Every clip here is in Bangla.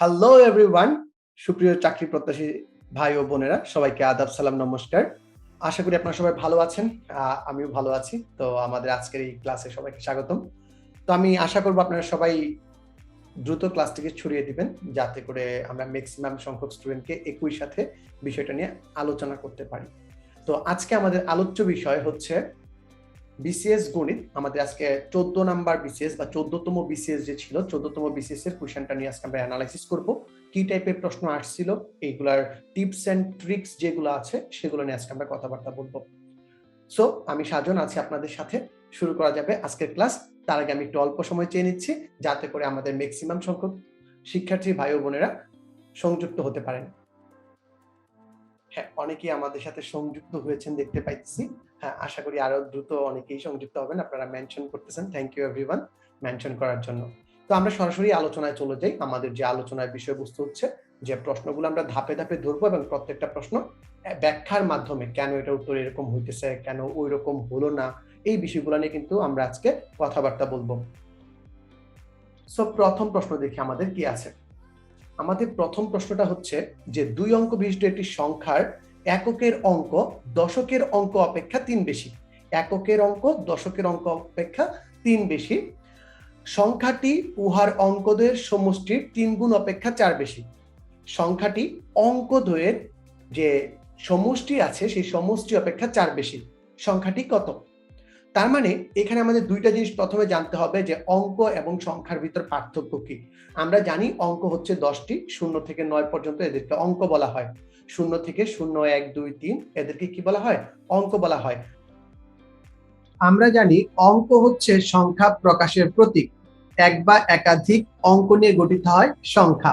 হ্যালো এভরিওয়ান সুপ্রিয় চাকরি প্রত্যাশী ভাই ও বোনেরা, সবাইকে আদাব, সালাম, নমস্কার। আশা করি আপনারা সবাই ভালো আছেন। আমিও ভালো আছি। তো আমাদের আজকের এই ক্লাসে সবাইকে স্বাগতম। তো আমি আশা করব আপনারা সবাই দ্রুত ক্লাসটিকে ছড়িয়ে দিবেন, যাতে করে আমরা ম্যাক্সিমাম সংখ্যক স্টুডেন্টকে একই সাথে বিষয়টা নিয়ে আলোচনা করতে পারি। তো আজকে আমাদের আলোচ্য বিষয় হচ্ছে বিসিএস গণিত, আমাদের আজকে চোদ্দ নাম্বার বিসিএস বা চোদ্দতম বিসিএস যে ছিল, চোদ্দতম বিসিএস এর কোয়েশনটা নিয়ে আজকে আমরা অ্যানালাইসিস করব। কি টাইপের প্রশ্ন আসছিল, এইগুলার টিপস অ্যান্ড ট্রিক্স যেগুলো আছে, সেগুলো নিয়ে আজকে আমরা কথাবার্তা বলব। সো আমি সাজন আছি আপনাদের সাথে। শুরু করা যাবে আজকের ক্লাস তার আগে আমি একটু অল্প সময় চেয়ে নিচ্ছি, যাতে করে আমাদের ম্যাক্সিমাম সংখ্যক শিক্ষার্থী ভাই ও বোনেরা সংযুক্ত হতে পারেন। হ্যাঁ অনেকেই আমাদের সাথে সংযুক্ত হয়েছেন, দেখতে পাইতেছি। হ্যাঁ আশা করি আরও দ্রুত অনেকেই সংযুক্ত হবেন। আপনারা মেনশন করতেছেন। থ্যাংক ইউ এভরিওয়ান মেনশন করার জন্য। তো আমরা সরাসরি আলোচনায় চলে যাই। আমাদের যে আলোচনার বিষয়বস্তু হচ্ছে যে প্রশ্নগুলো আমরা ধাপে ধাপে ধরবো এবং প্রত্যেকটা প্রশ্ন ব্যাখ্যার মাধ্যমে কেন এটা উত্তর এরকম হইতেছে, কেন ওই রকম হলো না, এই বিষয়গুলো নিয়ে কিন্তু আমরা আজকে কথাবার্তা বলব। সো প্রথম প্রশ্ন দেখি আমাদের কি আছে? আমাদের প্রথম প্রশ্নটা হচ্ছে যে দুই অঙ্ক বিশিষ্ট একটি সংখ্যার এককের অঙ্ক, দশকের অঙ্ক অপেক্ষা তিন বেশি। এককের অঙ্ক, দশকের অঙ্ক অপেক্ষা তিন বেশি। সংখ্যাটি উহার অঙ্কদ্বয়ের সমষ্টির তিন গুণ অপেক্ষা চার বেশি। সংখ্যাটি অঙ্কদ্বয়ের যে সমষ্টি আছে, সেই সমষ্টি অপেক্ষা চার বেশি। সংখ্যাটি কত? তার মানে এখানে আমাদের দুইটা জিনিস প্রথমে জানতে হবে যে অঙ্ক এবং সংখ্যার ভিতর পার্থক্য কি। আমরা জানি অঙ্ক হচ্ছে দশটি, শূন্য থেকে নয় পর্যন্ত এদেরকে অঙ্ক বলা হয়। শূন্য থেকে শূন্য এক দুই তিন এদেরকে কি বলা হয়? অঙ্ক বলা হয়। আমরা জানি অঙ্ক হচ্ছে সংখ্যা প্রকাশের প্রতীক। এক বা একাধিক অঙ্ক নিয়ে গঠিত হয় সংখ্যা।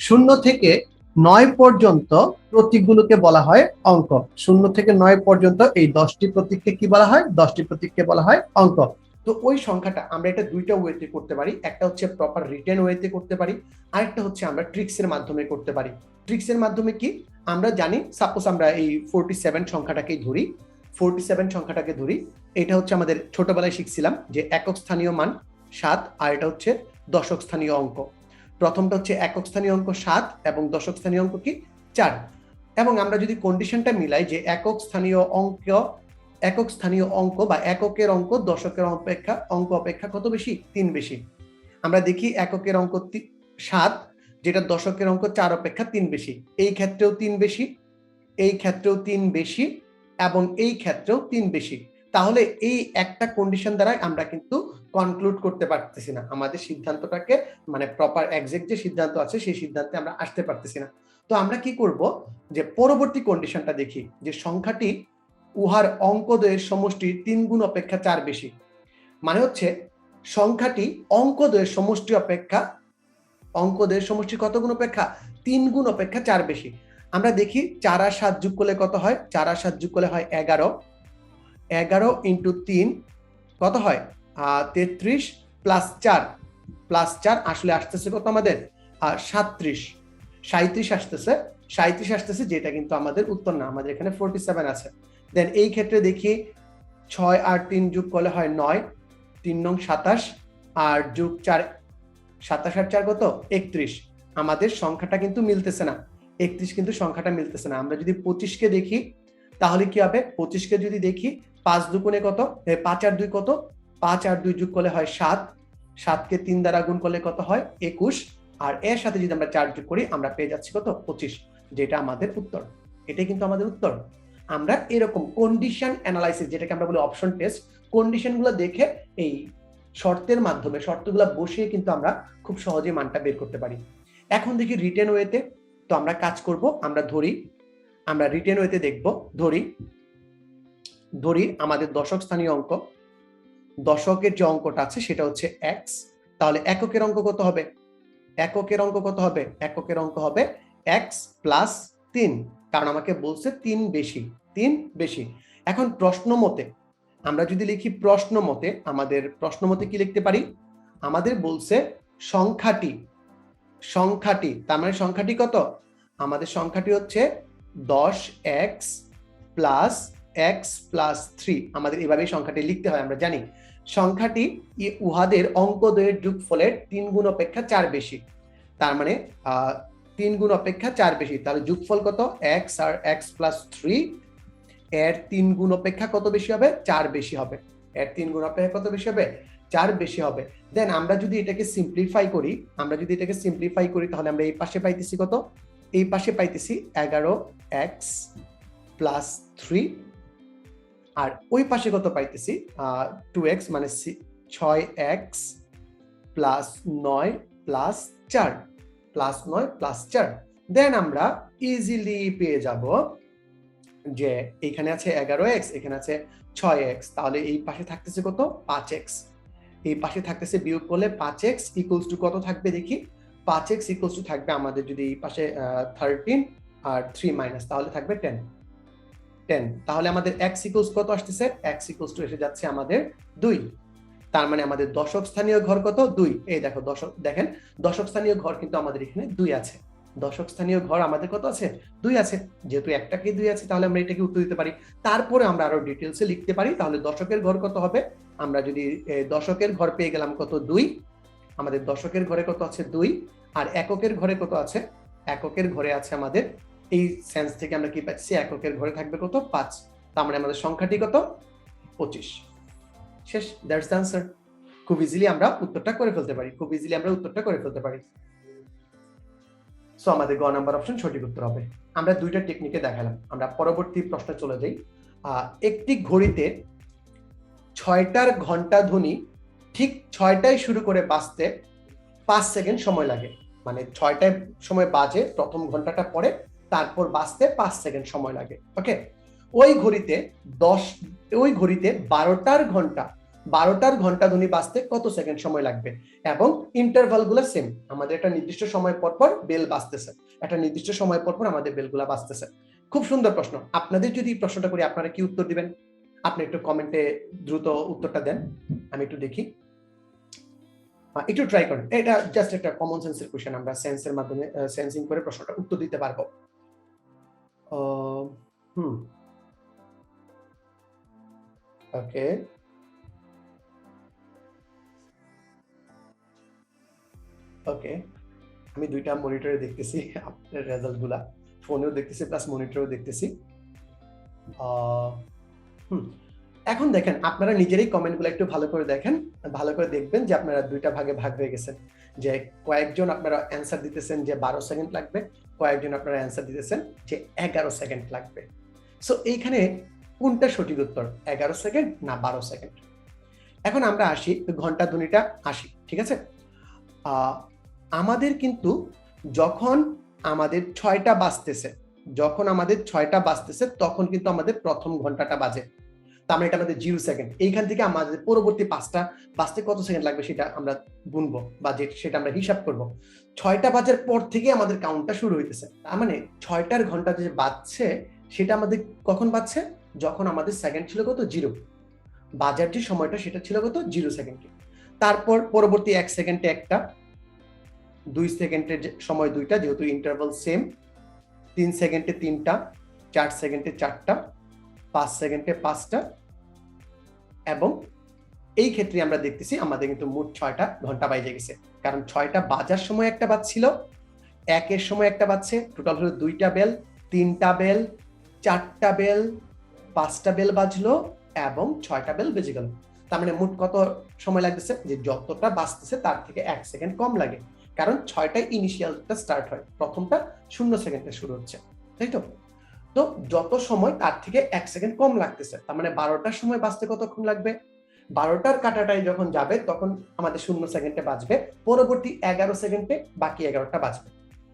শূন্য থেকে নয় পর্যন্ত প্রতীকগুলোকে বলা হয় অঙ্ক। শূন্য থেকে নয় পর্যন্ত এই দশটি প্রতীককে কি বলা হয়? দশটি প্রতীককে বলা হয় অঙ্ক। তো ওই সংখ্যাটা আমরা এটা দুইটা ওয়েতে করতে পারি। একটা হচ্ছে প্রপার রিটেন ওয়েতে করতে পারি, আরেকটা হচ্ছে আমরা ট্রিক্সের মাধ্যমে করতে পারি। ট্রিক্সের মাধ্যমে কি? আমরা জানি সাপোজ আমরা এই ফোরটি সেভেন সংখ্যাটাকেই ধরি ফোরটি সেভেন সংখ্যাটাকে ধরি, এটা হচ্ছে আমাদের ছোটবেলায় শিখছিলাম যে একক স্থানীয় মান সাত, আর এটা হচ্ছে দশক স্থানীয় অঙ্ক। প্রথমটা হচ্ছে একক স্থানীয় অঙ্ক সাত এবং দশক স্থানীয় অঙ্ক কি? চার। এবং আমরা যদি কন্ডিশনটা মিলাই যে একক স্থানীয় অঙ্ক একক স্থানীয় অঙ্ক বা এককের অঙ্ক, দশকের অপেক্ষা, অঙ্ক অপেক্ষা কত বেশি? তিন বেশি। আমরা দেখি এককের অঙ্ক সাত, যেটা দশকের অঙ্ক চার অপেক্ষা তিন বেশি। এই ক্ষেত্রেও তিন বেশি, এই ক্ষেত্রেও তিন বেশি, এবং এই ক্ষেত্রেও তিন বেশি। তাহলে এই একটা কন্ডিশন দ্বারাই আমরা কিন্তু কনক্লুড করতে পারতেছি না। আমাদের সিদ্ধান্তটাকে মানে প্রপার এক্সাক্ট যে সিদ্ধান্ত আছে, সেই সিদ্ধান্তে আমরা আসতে পারতেছি না। তো আমরা কি করব? যে পরবর্তী কন্ডিশনটা দেখি, যে সংখ্যাটি উহার অঙ্কদ্বয়ের সমষ্টি তিন গুণ অপেক্ষা চার বেশি। মানে হচ্ছে, সংখ্যাটি অঙ্কদ্বয়ের সমষ্টি অপেক্ষা অঙ্কদ্বয়ের সমষ্টি কত গুণ অপেক্ষা? তিন গুণ অপেক্ষা চার বেশি। আমরা দেখি চার আর সাত যোগ করলে কত হয়? চার আর সাত যোগ করলে হয় এগারো। এগারো ইন্টু তিন কত হয়? তেত্রিশ প্লাস চার। প্লাস চার আসলে আসতেছে কত আমাদের? সাত্রিশ। সাঁত্রিশ আসতেছে। সাঁত্রিশ আসতেছে, যেটা কিন্তু আমাদের উত্তর না। আমাদের এখানে ফোরটি সেভেন আছে। দেন এই ক্ষেত্রে দেখি ছয় আর তিন যোগ করলে হয় নয়, তিন নং সাতাশ আর যোগ চার, সাতাশ আর চার কত? একত্রিশ। আমাদের সংখ্যাটা কিন্তু মিলতেছে না। একত্রিশ কিন্তু সংখ্যাটা মিলতেছে না। আমরা যদি পঁচিশকে দেখি, তাহলে কি হবে? পঁচিশকে যদি দেখি, পাঁচ দুগুণে কত? পাঁচ আর দুই কত? পাঁচ আর দুই যোগ করলে হয় সাত। সাতকে তিন দ্বারা গুণ করলে কত হয়? একুশ। আর এর সাথে যদি আমরা চার যোগ করি, আমরা পেয়ে যাচ্ছি কত? পঁচিশ। যেটা আমাদের উত্তর। এটাই কিন্তু আমাদের উত্তর। আমরা এরকম কন্ডিশন অ্যানালাইসিস যেটাকে আমরা বলি অপশন টেস্ট কন্ডিশনগুলো দেখে এই শর্তের মাধ্যমে, শর্তগুলো বসিয়ে কিন্তু আমরা খুব সহজে মানটা বের করতে পারি। এখন দেখি রিটেন ওয়েতে তো আমরা কাজ করব, আমরা ধরি, আমরা রিটেন ওয়েতে দেখব, ধরি ধরি আমাদের দশক স্থানীয় অঙ্ক। দশকের যে অঙ্কটা আছে, সেটা হচ্ছে এক্স তাহলে এককের অঙ্ক কত হবে? এককের অঙ্ক কত হবে? এককের অঙ্ক হবে এক্স প্লাস তিন, কারণ আমাকে বলছে তিন বেশি। তিন বেশি। এখন প্রশ্ন মতে, আমরা যদি লিখি প্রশ্ন মতে, আমাদের প্রশ্ন মতে কি লিখতে পারি? আমাদের বলছে সংখ্যাটি। সংখ্যাটি, তার মানে সংখ্যাটি কত? আমাদের সংখ্যাটি হচ্ছে দশ x plus x plus three. আমাদের এভাবেই সংখ্যাটি লিখতে হয়, আমরা জানি। সংখ্যাটি উহাদের অঙ্কদ্বয়ের যোগফলের তিন গুণ অপেক্ষা চার বেশি। তার মানে তিন গুণ অপেক্ষা চার বেশি। তাহলে যোগফল কত? এক্স আর এক্স প্লাস থ্রি এর তিন গুণ অপেক্ষা কত বেশি হবে? চার বেশি হবে। এর তিন গুণ অপেক্ষা কত বেশি হবে? চার বেশি হবে। দেন আমরা যদি এটাকে সিম্পলিফাই করি, আমরা যদি এটাকে সিম্পলিফাই করি, তাহলে আমরা এই পাশে পাইতেছি কত? এই পাশে পাইতেছি এগারো এক্স প্লাস থ্রি আর ওই পাশে কত পাইতেছি? টু এক্স মানে ছয় এক্স প্লাস নয় প্লাস চার প্লাস নয় প্লাস চার। দেন আমরা ইজিলি পেয়ে যাব যে এখানে আছে এগারো এক্স, এখানে আছে ছয় এক্স, তাহলে এই পাশে থাকতেছে কত? পাঁচ এক্স। এই পাশে থাকতেছে বিয়োগ করলে পাঁচ এক্স ইকুয়ালস টু কত থাকবে দেখি? পাঁচ এক্স ইকুয়ালস টু থাকবে আমাদের যদি এই পাশে থার্টিন আর থ্রি মাইনাস তাহলে থাকবে টেন টেন তাহলে আমাদের এক্স ইকুয়ালস কত আসতেছে? এক্স ইকুয়ালস টু এসে যাচ্ছে আমাদের দুই। তার মানে আমাদের দশক স্থানীয় ঘর কত? দুই। এই দেখো, দশক, দেখেন, দশক স্থানীয় ঘর কিন্তু আমাদের এখানে দুই আছে। দশক স্থানীয় ঘর আমাদের কত আছে? দুই আছে। যেহেতু একটাকে দুই আছে, তাহলে আমরা এটাকে উত্তর দিতে পারি। তারপরে আমরা আরও ডিটেলসে লিখতে পারি। তাহলে দশকের ঘর কত হবে? আমরা যদি দশকের ঘর পেয়ে গেলাম কত? দুই। আমাদের দশকের ঘরে কত আছে? দুই। আর এককের ঘরে কত আছে? এককের ঘরে আছে আমাদের, এই সেন্স থেকে আমরা কি পাচ্ছি? এককের ঘরে থাকবে কত? পাঁচ। তার মানে আমাদের সংখ্যাটি কত? পঁচিশ। শেষ দ্যাটস দ্য আনসার খুব ইজিলি আমরা উত্তরটা করে ফেলতে পারি। খুব ইজিলি আমরা উত্তরটা করে ফেলতে পারি। সো আমাদের গ নাম্বার অপশন সঠিক উত্তর হবে। আমরা দুইটা টেকনিকে দেখালাম। আমরা পরবর্তী প্রশ্নে চলে যাই। একটি ঘড়িতে ছয়টার ঘণ্টা ধ্বনি ঠিক ছয়টায় শুরু করে বাজতে পাঁচ সেকেন্ড সময় লাগে। মানে ছয়টায় সময় বাজে, প্রথম ঘন্টাটা পরে তারপর বাজতে পাঁচ সেকেন্ড সময় লাগে। ওকে ওই ঘড়িতে দশ, ওই ঘড়িতে বারোটার ঘণ্টা বারোটার ঘণ্টা ধ্বনি বাজতে কত সেকেন্ড সময় লাগবে? এবং ইন্টারভালগুলো সেম আমাদের একটা নির্দিষ্ট সময় পর পর বেল বাজতেছে। একটা নির্দিষ্ট সময় পর পর আমাদের বেলগুলা বাজতেছে। খুব সুন্দর প্রশ্ন। আপনাদের যদি প্রশ্নটা করি, আপনারা কি উত্তর দিবেন? আপনি একটু কমেন্টে দ্রুত উত্তরটা দেন। আমি একটু দেখি। একটু ট্রাই করেন। এটা জাস্ট একটা কমন সেন্সের কোশ্চেন আমরা সেন্সের মাধ্যমে সেন্সিং করে প্রশ্নটা উত্তর দিতে পারব। হুম। ওকে ওকে আমি দুইটা মনিটরে দেখতেছি, আপনার রেজাল্টগুলা ফোনেও দেখতেছি প্লাস মনিটরেও দেখতেছি। হুম, এখন দেখেন, আপনারা নিজেরই কমেন্টগুলো একটু ভালো করে দেখেন, ভালো করে দেখবেন যে আপনারা দুইটা ভাগে ভাগ হয়ে গেছেন। যে কয়েকজন আপনারা অ্যান্সার দিতেছেন যে বারো সেকেন্ড লাগবে, কয়েকজন আপনারা অ্যান্সার দিতেছেন যে এগারো সেকেন্ড লাগবে। সো এইখানে কোনটা সঠিক উত্তর? এগারো সেকেন্ড না বারো সেকেন্ড এখন আমরা আসি, ঘণ্টা ধ্বনিটা আসি, ঠিক আছে? আমাদের কিন্তু যখন আমাদের ছয়টা বাজতেছে, যখন আমাদের ছয়টা বাজতেছে, তখন কিন্তু আমাদের প্রথম ঘন্টাটা বাজে। তার মানে এটা আমাদের জিরো সেকেন্ড। এইখান থেকে আমাদের পরবর্তী পাঁচটা বাজতে কত সেকেন্ড লাগবে সেটা আমরা গুনবো বা সেটা আমরা হিসাব করব। ছয়টা বাজার পর থেকে আমাদের কাউন্টটা শুরু হইতেছে। তার মানে ছয়টার ঘণ্টা যে বাজছে, সেটা আমাদের কখন বাজছে? যখন আমাদের সেকেন্ড ছিল কত? জিরো। বাজার যে সময়টা সেটা ছিল কত? জিরো সেকেন্ডে। তারপর পরবর্তী এক সেকেন্ডে একটা দুই সেকেন্ডের সময় দুইটা, যেহেতু ইন্টারভাল সেম তিন সেকেন্ডে তিনটা, চার সেকেন্ডে চারটা, পাঁচ সেকেন্ডে পাঁচটা এবং এই ক্ষেত্রে আমরা দেখতেছি আমাদের কিন্তু মোট ছয়টা ঘণ্টা বাইজে গেছে। কারণ ছয়টা বাজার সময় একটা বাজছিল একের সময় একটা বাজছে টোটাল হলো দুইটা বেল, তিনটা বেল, চারটা বেল, পাঁচটা বেল বাজলো এবং ছয়টা বেল বেজে গেল। তার মানে মোট কত সময় লাগতেছে? যে যতটা বাজতেছে তার থেকে এক সেকেন্ড কম লাগে। কারণ ছয়টা ইনিশিয়ালটা স্টার্ট হয়, প্রথমটা শূন্য সেকেন্ডে শুরু হচ্ছে, তাই তো? তো যত সময় তার থেকে এক সেকেন্ড কম লাগতেছে, তার মানে বারোটার সময় বাঁচতে কতক্ষণ লাগবে? বারোটার কাটাটাই যখন যাবে, তখন আমাদের শূন্য সেকেন্ডে বাঁচবে, পরবর্তী এগারো সেকেন্ডে বাকি এগারোটা বাঁচবে,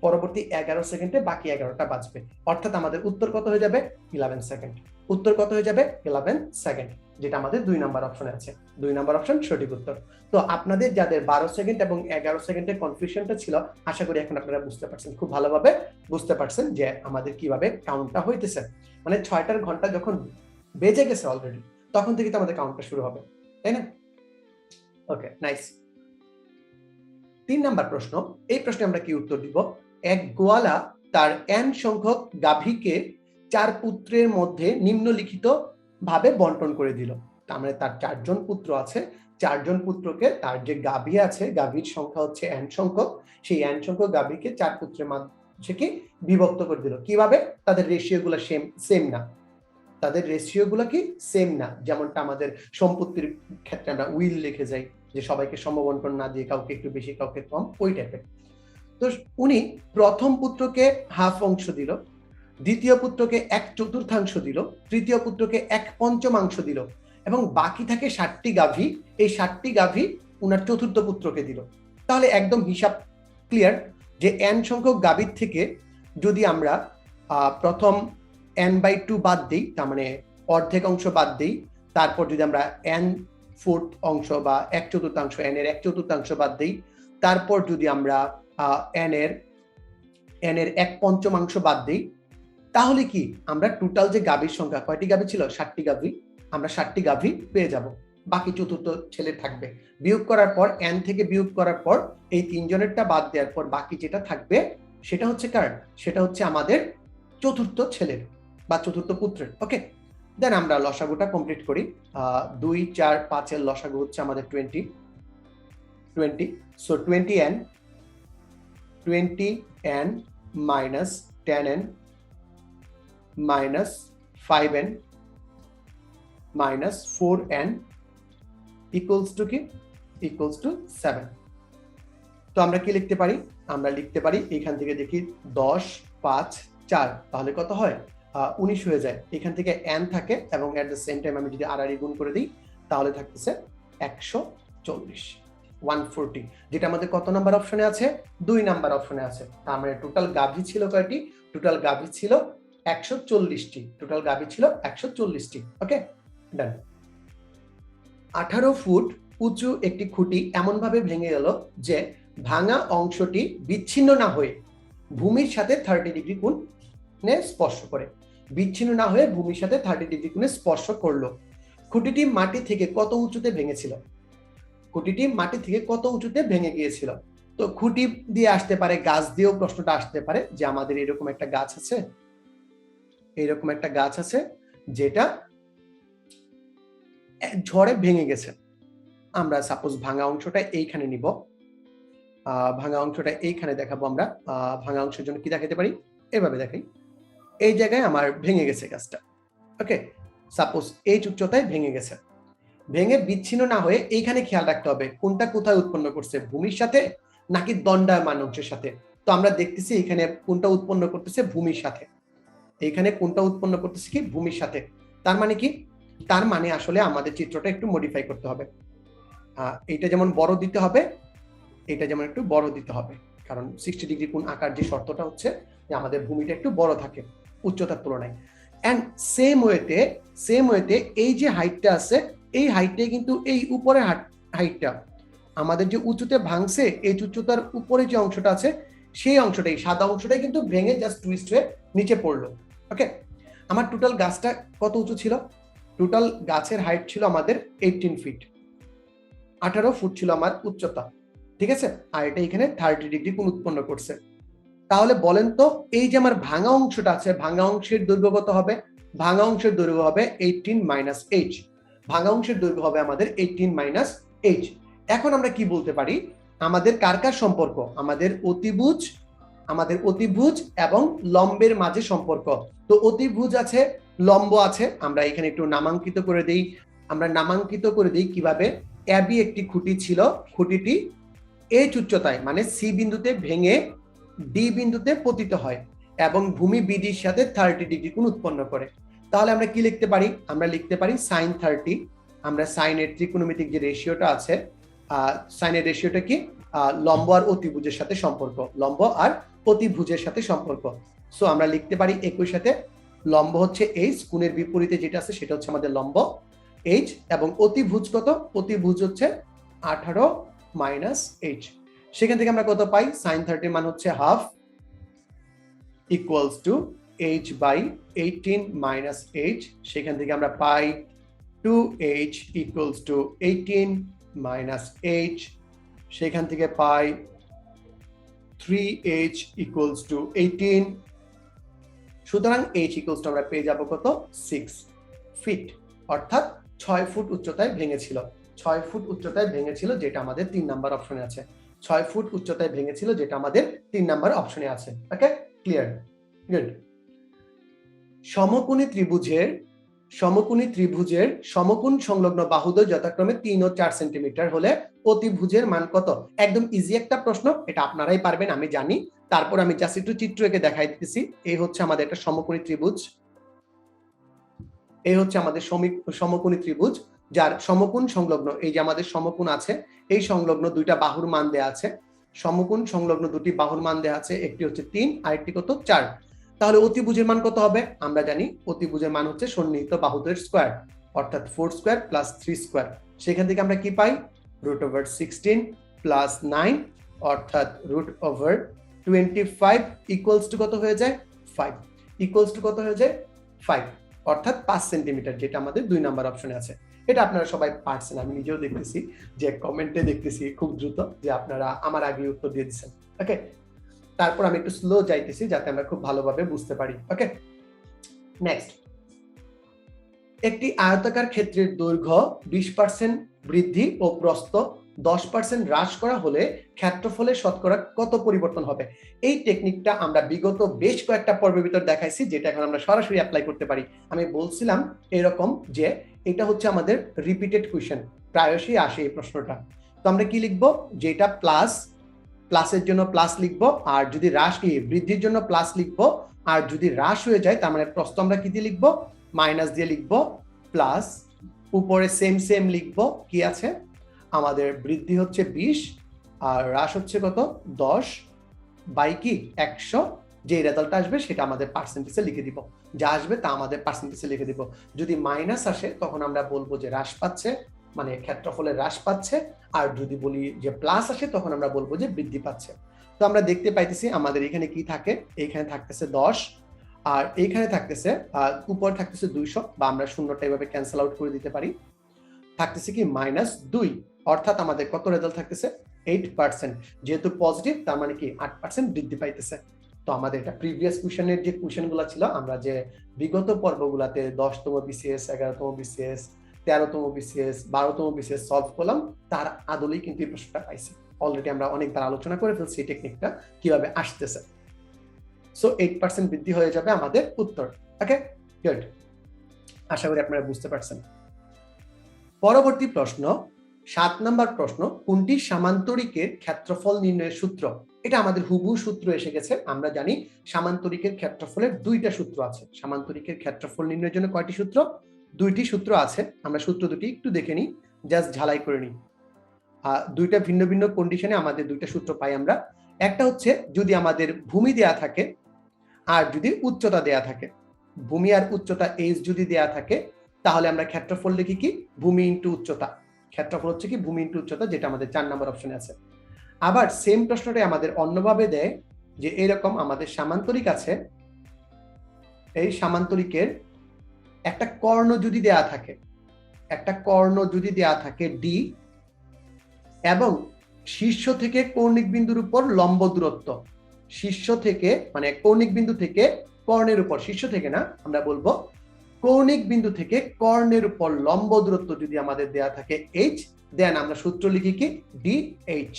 পরবর্তী এগারো সেকেন্ডে বাকি এগারোটা বাঁচবে, অর্থাৎ আমাদের উত্তর কত হয়ে যাবে? ইলেভেন সেকেন্ড উত্তর কত হয়ে যাবে? ইলেভেন সেকেন্ড যেটা আমাদের দুই নাম্বার অপশনে আছে। দুই নাম্বার অপশন সঠিক উত্তর। তো আপনাদের যাদের বারো সেকেন্ড এবং এগারো সেকেন্ডের কনফিউশনটা ছিল, আশা করি এখন আপনারা বুঝতে পারছেন, খুব ভালোভাবে বুঝতে পারছেন যে আমাদের কীভাবে কাউন্টটা হইতেছে। মানে ছয়টার ঘণ্টা যখন বেজে গেছে অলরেডি তখন থেকে তো আমাদের কাউন্টটা শুরু হবে, তাই না? ওকে নাইস তিন নাম্বার প্রশ্ন, এই প্রশ্নে আমরা কি উত্তর দিব? এক গোয়ালা তার এন সংখ্যক গাভীকে চার পুত্রের মধ্যে নিম্নলিখিত ভাবে বন্টন করে দিল। তার মানে তার চারজন পুত্র আছে। চারজন পুত্রকে তার যে গাভী আছে, গাভীর সংখ্যা হচ্ছে এন সংখ্যক। সেই এন সংখ্যক গাভীকে চার পুত্রের মাঝে বিভক্ত করে দিল। কীভাবে? তাদের রেশিও গুলো সেম সেম না। তাদের রেশিও গুলো কি? সেম না। যেমনটা আমাদের সম্পত্তির ক্ষেত্রে আমরা উইল লিখে যাই, যে সবাইকে সমবন্টন না দিয়ে কাউকে একটু বেশি, কাউকে কম, ওই টাইপের তো উনি প্রথম পুত্রকে হাফ অংশ দিল। দ্বিতীয় পুত্রকে এক চতুর্থাংশ দিল, তৃতীয় পুত্রকে এক পঞ্চমাংশ দিল এবং বাকি থাকে ষাটটি গাভী। এই ষাটটি গাভী উনার চতুর্থ পুত্রকে দিল। তাহলে একদম হিসাব ক্লিয়ার যে এন সংখ্যক গাভীর থেকে যদি আমরা প্রথম এন বাই টু বাদ দিই, তার মানে অর্ধেক অংশ বাদ দিই, তারপর যদি আমরা এন ফোর্থ অংশ বা এক চতুর্থাংশ এন এর এক চতুর্থাংশ বাদ দিই, তারপর যদি আমরা এন এর এন এর এক পঞ্চমাংশ বাদ দিই তাহলে কি? আমরা টোটাল যে গাভীর সংখ্যা, কয়টি গাভী ছিল? ষাটটি গাভী। আমরা ষাটটি গাভী পেয়ে যাব। বাকি চতুর্থ ছেলে থাকবে। বিয়োগ করার পর এন থেকে বিয়োগ করার পর, এই তিনজনেরটা বাদ দেওয়ার পর বাকি যেটা থাকবে, সেটা হচ্ছে কার? সেটা হচ্ছে আমাদের চতুর্থ ছেলের বা চতুর্থ পুত্রের। ওকে দেন আমরা লসাগুটা কমপ্লিট করি। দুই, চার, পাঁচের লসাগু হচ্ছে আমাদের twenty twenty so twenty n twenty n minus ten n n minus four n equals to কি? ইকুয়ালস টু সেভেন তো আমরা কি লিখতে পারি? আমরা লিখতে পারি এখান থেকে দেখি দশ, পাঁচ, চার। তাহলে কত হয়? উনিশ হয়ে যায়। এখান থেকে এন থাকে এবং অ্যাট দ্য সেম টাইম আমি যদি আর গুণ করে দিই, তাহলে থাকতেছে একশো চল্লিশ। ওয়ান ফোরটি যেটা আমাদের কত নাম্বার অপশনে আছে? দুই নাম্বার অপশনে আছে। তার মানে টোটাল গাভি ছিল কয়টি? টোটাল গাভি ছিল একশো চল্লিশটি। টোটাল গাভি ছিল একশো চল্লিশটি। ওকে ডান আঠারো ফুট উঁচু একটি খুঁটি এমনভাবে ভেঙে গেল যে ভাঙা অংশটি বিচ্ছিন্ন না হয়ে ভূমির সাথে থার্টি ডিগ্রি কোণে স্পর্শ করে। বিচ্ছিন্ন না হয়ে ভূমির সাথে থার্টি ডিগ্রি কোণে স্পর্শ করল। খুঁটিটি মাটি থেকে কত উঁচুতে ভেঙেছিল? খুঁটিটি মাটি থেকে কত উঁচুতে ভেঙে গিয়েছিল? তো খুঁটি দিয়ে আসতে পারে, গাছ দিয়েও প্রশ্নটা আসতে পারে যে আমাদের এরকম একটা গাছ আছে? এরকম একটা গাছ আছে যেটা ঝড়ে ভেঙে গেছে। আমরা সাপোজ ভাঙা অংশটা এইখানে নিব। ভাঙা অংশটা এইখানে দেখাবো আমরা। ভাঙা অংশের জন্য কি দেখাতে পারি? এভাবে দেখাই। এই জায়গায় আমার ভেঙে গেছে গাছটা। ওকে সাপোজ এই উচ্চতায় ভেঙে গেছে। ভেঙে বিচ্ছিন্ন না হয়ে এইখানে খেয়াল রাখতে হবে কোনটা কোথায় উৎপন্ন করছে, ভূমির সাথে নাকি দণ্ডায়মান অংশের সাথে? তো আমরা দেখতেছি এখানে কোনটা উৎপন্ন করতেছে, ভূমির সাথে। এখানে কোনটা উৎপন্ন করতেছে কি? ভূমির সাথে। তার মানে কি? তার মানে আসলে আমাদের চিত্রটা একটু মডিফাই করতে হবে। এটা যেমন বড় দিতে হবে এটা যেমন একটু বড় দিতে হবে। কারণ সিক্সটি ডিগ্রি কোন আকার যে শর্তটা হচ্ছে, যে আমাদের ভূমিটা একটু বড় থাকে, উচ্চতার তুলনায়। অ্যান্ড সেম ওয়েতে সেম ওয়েতে এই যে হাইটটা আছে, এই হাইটটাই কিন্তু এই উপরে হাইটটা আমাদের যে উঁচুতে ভাঙছে, এই উচ্চতার উপরে যে অংশটা আছে, সেই অংশটাই, সাদা অংশটাই কিন্তু ভেঙে জাস্ট টুইস্ট হয়ে নিচে পড়ল। ওকে আমার টোটাল গাছটা কত উঁচু ছিল? টোটাল গাছের হাইট ছিল আমাদের এইটিন ফিট আঠারো ফুট ছিল আমার উচ্চতা। ঠিক আছে? আর এটা এখানে থার্টি ডিগ্রি কোন উৎপন্ন করছে। তাহলে বলেন তো, এই যে আমার ভাঙা অংশটা আছে, ভাঙা অংশের দৈর্ঘ্য কত হবে? ভাঙা অংশের দৈর্ঘ্য হবে এইটিন মাইনাস এইচ ভাঙা অংশের দৈর্ঘ্য হবে আমাদের এইটিন মাইনাস এইচ এখন আমরা কি বলতে পারি? আমাদের কার কার সম্পর্ক? আমাদের অতিভুজ আমাদের অতিভুজ এবং লম্বের মাঝে সম্পর্ক। তো অতিভুজ আছে, লম্ব আছে, আমরা এখানে একটু নামাঙ্কিত করে দিই। আমরা নামাঙ্কিত করে দিই কীভাবে? অ্যাবি একটি খুঁটি ছিল, খুঁটিটি এইচ উচ্চতায় মানে সি বিন্দুতে ভেঙে ডি বিন্দুতে পতিত হয় এবং ভূমি বিডির সাথে থার্টি ডিগ্রি কোণ উৎপন্ন করে। তাহলে আমরা কি লিখতে পারি? আমরা লিখতে পারি সাইন থার্টি আমরা সাইনের ত্রিকোণমিতিক যে রেশিওটা আছে সাইনের রেশিওটা কি? লম্ব আর অতিভুজের সাথে সম্পর্ক, লম্ব আর অতিভুজের সাথে সম্পর্ক। সো আমরা লিখতে পারি একই সাথে লম্ব হচ্ছে এইচ কোণের বিপরীতে যেটা আছে সেটা হচ্ছে আমাদের লম্ব এইচ এবং অতিভুজ কত? অতিভুজ হচ্ছে আঠারো মাইনাস এইচ সেখান থেকে আমরা কত পাই? সাইন থার্টির মান হচ্ছে half equals to h by eighteen minus h সেখান থেকে আমরা পাই two h equals to eighteen minus h সেখান থেকে পাই three h equals to eighteen সুতরাং এইচ ইকুয়ালস টু আমরা পেয়ে যাব কত? সিক্স ফিট অর্থাৎ ছয় ফুট উচ্চতায় ভেঙেছিল। ছয় ফুট উচ্চতায় ভেঙেছিল যেটা আমাদের তিন নাম্বার অপশনে আছে। ছয় ফুট উচ্চতায় ভেঙেছিল যেটা আমাদের তিন নাম্বার অপশনে আছে। ওকে ক্লিয়ার গুড সমকোণী ত্রিভুজের সমকোণী ত্রিভুজের সমকোণ সংলগ্ন বাহুদ্বয় যথাক্রমে তিন ও চার সেন্টিমিটার হলে অতিভুজের মান কত? একদম ইজি একটা প্রশ্ন, এটা আপনারাই পারবেন, আমি জানি। তারপর আমি জাস্ট একটু চিত্র এঁকে দেখাই দিতেছি। এই হচ্ছে আমাদের একটা সমকোণী ত্রিভুজ। এই হচ্ছে আমাদের সমকোণী ত্রিভুজ, যার সমকোণ সংলগ্ন, এই যে আমাদের সমকোণ আছে, এই সংলগ্ন দুইটা বাহুর মান দেয়া আছে। সমকোণ সংলগ্ন দুটি বাহুর মান দেয়া আছে, একটি হচ্ছে তিন, আরেকটি কত? চার। তাহলে অতিভুজের মান কত হবে? আমরা জানি অতিভুজের মান হচ্ছে সন্নিহিত বাহুদের স্কোয়ার অর্থাৎ four square plus three square সেখান থেকে আমরা কি পাই? Root over sixteen plus nine অর্থাৎ root over twenty five equals to কত হয়ে যায়? ফাইভ ইকুয়ালস টু কত হয়ে যায়? ফাইভ অর্থাৎ পাঁচ সেন্টিমিটার যেটা আমাদের দুই নাম্বার অপশনে আছে। এটা আপনারা সবাই পারছেন, আমি নিজেও দেখতেছি, যে কমেন্টে দেখতেছি খুব দ্রুত যে আপনারা আমার আগে উত্তর দিয়ে দিচ্ছেন ওকে তারপর আমি একটু স্লো যাইতেছি যাতে আমরা খুব ভালোভাবে বুঝতে পারি। ওকে নেক্সট একটি আয়তাকার ক্ষেত্রের দৈর্ঘ্য বিশ পার্সেন্ট বৃদ্ধি ও প্রস্থ দশ পার্সেন্ট হ্রাস করা হলে ক্ষেত্রফলে শতকরা কত পরিবর্তন হবে? এই টেকনিকটা আমরা বিগত বেশ কয়েকটা পর্বের ভিতর দেখাইছি, যেটা এখন আমরা সরাসরি অ্যাপ্লাই করতে পারি। আমি বলছিলাম এরকম যে এটা হচ্ছে আমাদের রিপিটেড কোয়েশ্চেন প্রায়শই আসে এই প্রশ্নটা। তো আমরা কি লিখব? যেটা প্লাস প্লাসের জন্য প্লাস লিখব, আর যদি হ্রাস বৃদ্ধির জন্য প্লাস লিখব, আর যদি হ্রাস হয়ে যায়, তার মানে প্রশ্ন আমরা কি দিয়ে লিখব? মাইনাস দিয়ে লিখব প্লাস উপরে সেম সেম লিখব, কি আছে? আমাদের বৃদ্ধি হচ্ছে বিশ, আর হ্রাস হচ্ছে কত? দশ, বাই কি? একশো যে রেজাল্টটা আসবে সেটা আমাদের পার্সেন্টেজে লিখে দিব। যা আসবে তা আমাদের পার্সেন্টেজে লিখে দিব। যদি মাইনাস আসে, তখন আমরা বলব যে হ্রাস পাচ্ছে। মানে ক্ষেত্রফলে হ্রাস পাচ্ছে। আর যদি বলি যে প্লাস আসে, তখন আমরা বলব যে বৃদ্ধি পাচ্ছে। তো আমরা দেখতে পাইতেছি আমাদের এখানে কি থাকে? এখানে থাকতেছে দশ। আর এইখানে থাকতেছে উপর থাকতেছে দুইশো, বা আমরা শূন্যটা এভাবে ক্যান্সেল আউট করে দিতে পারি। থাকতেছে কি মাইনাস দুই। অর্থাৎ আমাদের কত রেজাল্ট থাকতেছে? এইট পার্সেন্ট যেহেতু পজিটিভ তার মানে কি আট পার্সেন্ট বৃদ্ধি পাইতেছে। তো আমাদের এটা প্রিভিয়াস কোয়েশনের যে কোয়েশনগুলো ছিল, আমরা যে বিগত পর্বগুলাতে দশতম বিসিএস এগারোতম বিসিএস তেরোতম বিসিএস, বারোতম বিসিএস সলভ করলাম। তার আদলেই কিন্তু এই প্রশ্নটা পাইছি। অলরেডি আমরা অনেকবার আলোচনা করে ফেলছি এই টেকনিকটা কীভাবে আসতেছে। সো এইট পার্সেন্ট বৃদ্ধি হয়ে যাবে আমাদের উত্তর। ওকে গুড আশা করি আপনারা বুঝতে পারছেন। পরবর্তী প্রশ্ন, সাত নাম্বার প্রশ্ন, কোনটি সামান্তরিকের ক্ষেত্রফল নির্ণয়ের সূত্র? এটা আমাদের হুবু সূত্র এসে গেছে, আমরা জানি সামান্তরিকের ক্ষেত্রফলের দুইটা সূত্র আছে। সামান্তরিকের ক্ষেত্রফল নির্ণয়ের জন্য কয়টি সূত্র? দুইটি সূত্র আছে, আমরা সূত্র দুটি একটু দেখে নিই জাস্ট ঝালাই করে নিই। দুইটা ভিন্ন ভিন্ন কন্ডিশনে আমাদের দুইটা সূত্র পাই আমরা। একটা হচ্ছে যদি আমাদের ভূমি দেয়া থাকে, আর যদি উচ্চতা দেয়া থাকে। ভূমি আর উচ্চতা এইচ যদি দেয়া থাকে, তাহলে আমরা ক্ষেত্রফল লিখি কি? ভূমি ইন্টু উচ্চতা। ক্ষেত্রফল হচ্ছে কি? ভূমি ইন্টু উচ্চতা, যেটা আমাদের চার নম্বর অপশনে আছে। আবার সেম প্রশ্নটাই আমাদের অন্যভাবে দেয়, যে এরকম আমাদের সামান্তরিক আছে, এই সামান্তরিকের একটা কর্ণ যদি দেয়া থাকে, একটা কর্ণ যদি দেয়া থাকে ডি এবং শীর্ষ থেকে কৌণিক বিন্দুর উপর লম্ব দূরত্ব, শীর্ষ থেকে মানে কৌণিক বিন্দু থেকে কর্ণের উপর, শীর্ষ থেকে না, আমরা বলব কৌণিক বিন্দু থেকে কর্ণের উপর লম্ব দূরত্ব যদি আমাদের দেয়া থাকে এইচ দেন আমরা সূত্র লিখি কি? ডি এইচ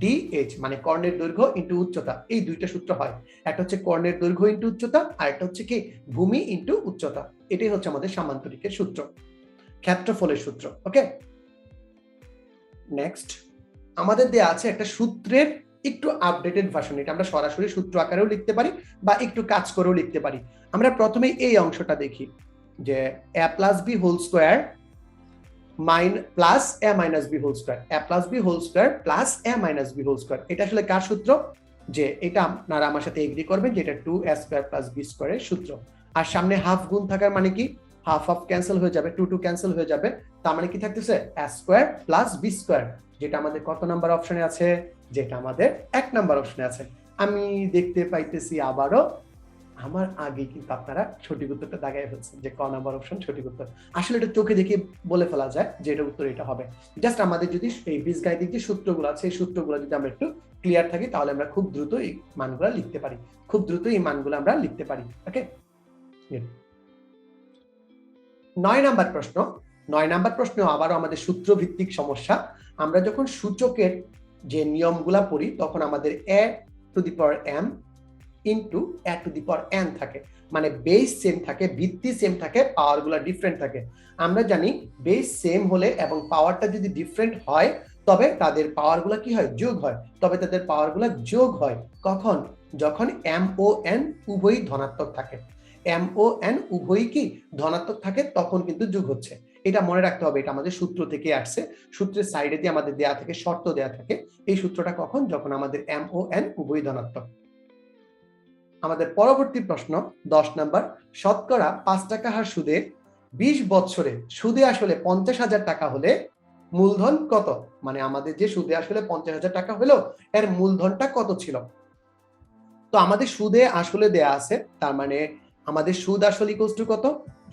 ডি এইচ মানে কর্ণের দৈর্ঘ্য ইন্টু উচ্চতা, এই দুইটা সূত্র হয়। একটা হচ্ছে কর্ণের দৈর্ঘ্য ইন্টু উচ্চতা, আর একটা হচ্ছে কি? ভূমি ইন্টু উচ্চতা। এটাই হচ্ছে আমাদের সামান্তরিকের সূত্র, ক্ষেত্রফলের সূত্র ওকে নেক্সট আমাদের দেয়া আছে একটা সূত্রের একটু আপডেটেড ভার্সন এটা আমরা সরাসরি সূত্র আকারেও লিখতে পারি বা একটু কাজ করেও লিখতে পারি। আমরা প্রথমে এই অংশটা দেখি, যে a plus b whole square mine plus a minus b whole square a plus b whole square plus a minus b whole square এটা আসলে কার সূত্র? যে এটা আপনারা আমার সাথে এগ্রি করবেন যে এটা two a square plus b স্কোয়ারের সূত্র। আর সামনে হাফ গুণ থাকার মানে কি? হাফ হাফ ক্যান্সেল হয়ে যাবে টু টু ক্যান্সেল হয়ে যাবে। তার মানে কি থাকতেছে? A square plus b square যেটা আমাদের কত নাম্বার অপশনে আছে? যেটা আমাদের এক নাম্বার অপশনে আছে। আমি দেখতে পাইতেছি আবারও, আমার আগে কিন্তু আপনারা সঠিক উত্তরটা দাগাই ফেলছেন যে ক নাম্বার অপশন সঠিক উত্তর। আসলে এটা চোখে দেখে বলে ফেলা যায় যে এটা উত্তর এটা হবে। জাস্ট আমাদের যদি এই বীজগাণিতিক যে সূত্রগুলো আছে, এই সূত্রগুলো যদি আমরা একটু ক্লিয়ার থাকি, তাহলে আমরা খুব দ্রুত এই মানগুলো লিখতে পারি। খুব দ্রুত এই মানগুলো আমরা লিখতে পারি ওকে নয় নাম্বার প্রশ্ন, নয় নাম্বার প্রশ্ন আবারও আমাদের সূত্র ভিত্তিক সমস্যা। আমরা যখন সূচকের যে নিয়মগুলা পড়ি, তখন আমাদের a to the power m into a to the power n থাকে। মানে বেস সেম থাকে, ভিত্তি সেম থাকে পাওয়ারগুলো ডিফারেন্ট থাকে। আমরা জানি বেস সেম হলে এবং পাওয়ারটা যদি ডিফারেন্ট হয়, তবে তাদের পাওয়ারগুলো কি হয়? যোগ হয়। তবে তাদের পাওয়ারগুলো যোগ হয়। কখন? যখন এম ও এন উভয়ই ধনাত্মক থাকে। এম ও এন উভয়ই কি ধনাত্মক থাকে? তখন কিন্তু যোগ হচ্ছে। এটা মনে রাখতে হবে, এটা আমাদের সূত্র থেকে আসছে। সূত্রের সাইডে দিয়ে আমাদের দেয়া থাকে, শর্ত দেয়া থাকে, এই সূত্রটা কখন? যখন আমাদের এম ও এন উভয়ই ধনাত্মক। আমাদের পরবর্তী প্রশ্ন, দশ নাম্বার, শতকরা পাঁচ টাকা হার সুদে বিশ বছরে সুদে আসলে পঞ্চাশ হাজার টাকা হলে মূলধন কত? মানে আমাদের যে সুদে আসলে পঞ্চাশ হাজার টাকা হলো, এর মূলধনটা কত ছিল? তো আমাদের সুদে আসলে দেয়া আছে, তার মানে আমাদের সুদ আসল ইকুয়ালস টু কত?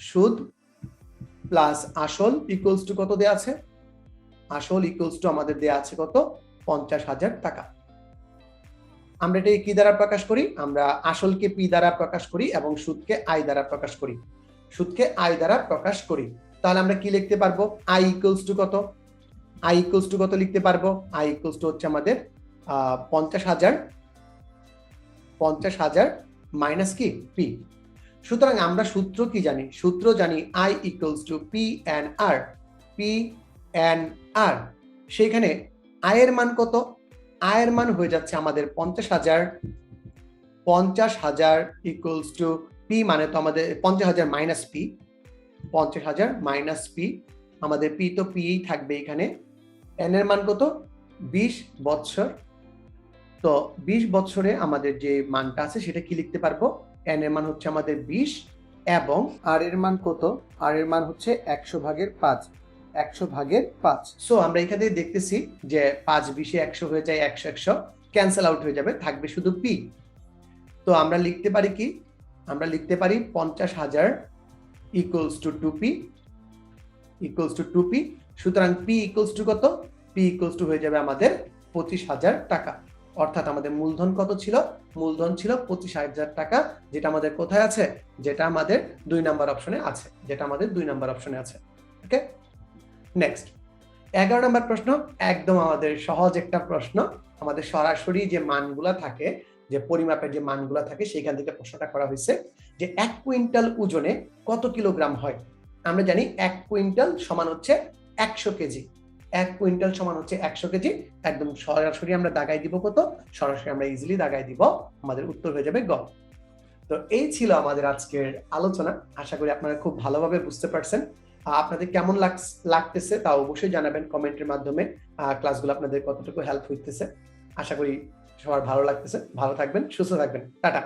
সুদ প্লাস আসল ইকুয়ালস টু কত দেয়া আছে? আসল ইকুয়ালস টু আমাদের দেয়া আছে কত? পঞ্চাশ হাজার টাকা। আমরা এটা কি দ্বারা প্রকাশ করি? আমরা আসলকে পি দ্বারা প্রকাশ করি এবং সুদকে আই দ্বারা প্রকাশ করি। সুদকে আই দ্বারা প্রকাশ করি। তাহলে আমরা কি লিখতে পারব? আই ইকুয়ালস টু কত? আই ইকুয়ালস টু কত লিখতে পারব? আই ইকুয়ালস টু হচ্ছে আমাদের পঞ্চাশ হাজার পঞ্চাশ হাজার মাইনাস কি? পি সুতরাং আমরা সূত্র কি জানি? সূত্র জানি I equals to P N R P N R সেখানে আয়ের মান কত? আয়ের মান হয়ে যাচ্ছে আমাদের পঞ্চাশ হাজার। পঞ্চাশ হাজার ইকুয়ালস টু পি মানে তো আমাদের পঞ্চাশ হাজার মাইনাস পি পঞ্চাশ হাজার মাইনাস পি আমাদের পি তো পি থাকবে এখানে। এন এর মান কত? বিশ বৎসর। তো বিশ বছরে আমাদের যে মানটা আছে, সেটা কি লিখতে পারব? এন এর মান হচ্ছে আমাদের বিশ এবং আর এর মান কত? আর এর মান হচ্ছে একশো ভাগের পাঁচ। একশো ভাগের পাঁচ। সো আমরা এখানে দেখতেছি যে পাঁচ বিশে একশো হয়ে যায় একশো একশো। ক্যান্সেল আউট হয়ে যাবে, থাকবে শুধু পি তো আমরা লিখতে পারি কি? আমরা লিখতে পারি পঞ্চাশ হাজার equals to two P equals to two P সুতরাং পি ইকুয়ালস টু কত? পি ইকুয়ালস টু হয়ে যাবে আমাদের পঁচিশ হাজার টাকা। অর্থাৎ আমাদের মূলধন কত ছিল? মূলধন ছিল পঁচিশ হাজার টাকা, যেটা আমাদের কোথায় আছে? যেটা আমাদের দুই নাম্বার অপশনে আছে। যেটা আমাদের দুই নাম্বার অপশনে আছে। ওকে নেক্সট এগারো নম্বর প্রশ্ন, একদম আমাদের সহজ একটা প্রশ্ন। আমাদের সরাসরি যে মানগুলা থাকে, যে পরিমাপের যে মানগুলা থাকে সেখান থেকে প্রশ্নটা করা হয়েছে যে এক কুইন্টাল ওজনে কত কিলোগ্রাম হয়? আমরা জানি এক কুইন্টাল সমান হচ্ছে একশো কেজি। এক কুইন্টাল সমান হচ্ছে একশো কেজি। একদম সরাসরি আমরা দাগাই দিব কত? সরাসরি আমরা ইজিলি দাগাই দিব। আমাদের উত্তর হয়ে যাবে গ। তো এই ছিল আমাদের আজকের আলোচনা। আশা করি আপনারা খুব ভালোভাবে বুঝতে পারছেন। আপনাদের কেমন লাগতেছে তা অবশ্যই জানাবেন কমেন্টের মাধ্যমে। ক্লাসগুলো আপনাদের কতটুকু হেল্প হইতেছে। আশা করি সবার ভালো লাগতেছে। ভালো থাকবেন, সুস্থ থাকবেন। টাটা।